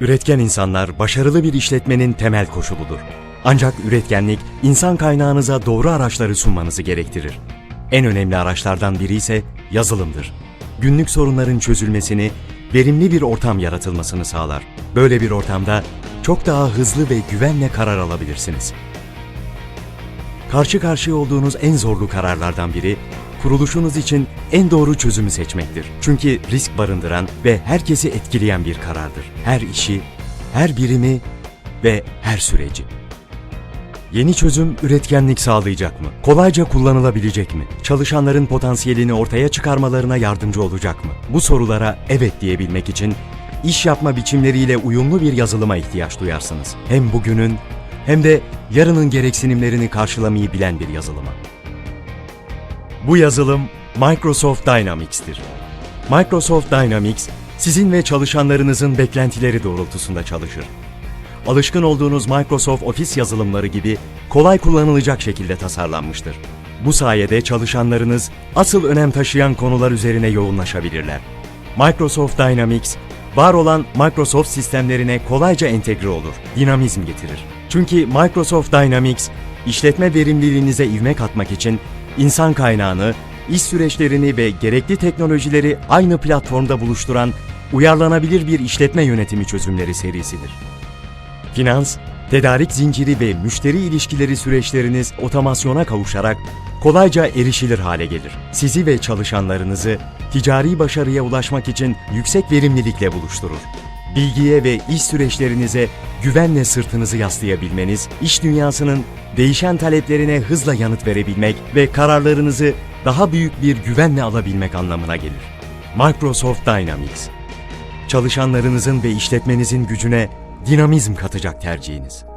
Üretken insanlar başarılı bir işletmenin temel koşuludur. Ancak üretkenlik insan kaynağınıza doğru araçları sunmanızı gerektirir. En önemli araçlardan biri ise yazılımdır. Günlük sorunların çözülmesini, verimli bir ortam yaratılmasını sağlar. Böyle bir ortamda çok daha hızlı ve güvenle karar alabilirsiniz. Karşı karşıya olduğunuz en zorlu kararlardan biri, kuruluşunuz için en doğru çözümü seçmektir. Çünkü risk barındıran ve herkesi etkileyen bir karardır. Her işi, her birimi ve her süreci. Yeni çözüm üretkenlik sağlayacak mı? Kolayca kullanılabilecek mi? Çalışanların potansiyelini ortaya çıkarmalarına yardımcı olacak mı? Bu sorulara evet diyebilmek için iş yapma biçimleriyle uyumlu bir yazılıma ihtiyaç duyarsınız. Hem bugünün hem de yarının gereksinimlerini karşılamayı bilen bir yazılıma. Bu yazılım Microsoft Dynamics'tir. Microsoft Dynamics, sizin ve çalışanlarınızın beklentileri doğrultusunda çalışır. Alışkın olduğunuz Microsoft Office yazılımları gibi kolay kullanılacak şekilde tasarlanmıştır. Bu sayede çalışanlarınız asıl önem taşıyan konular üzerine yoğunlaşabilirler. Microsoft Dynamics, var olan Microsoft sistemlerine kolayca entegre olur, dinamizm getirir. Çünkü Microsoft Dynamics, işletme verimliliğinize ivme katmak için insan kaynağını, iş süreçlerini ve gerekli teknolojileri aynı platformda buluşturan uyarlanabilir bir işletme yönetimi çözümleri serisidir. Finans, tedarik zinciri ve müşteri ilişkileri süreçleriniz otomasyona kavuşarak kolayca erişilir hale gelir. Sizi ve çalışanlarınızı ticari başarıya ulaşmak için yüksek verimlilikle buluşturur. Bilgiye ve iş süreçlerinize güvenle sırtınızı yaslayabilmeniz, iş dünyasının değişen taleplerine hızla yanıt verebilmek ve kararlarınızı daha büyük bir güvenle alabilmek anlamına gelir. Microsoft Dynamics çalışanlarınızın ve işletmenizin gücüne dinamizm katacak tercihiniz.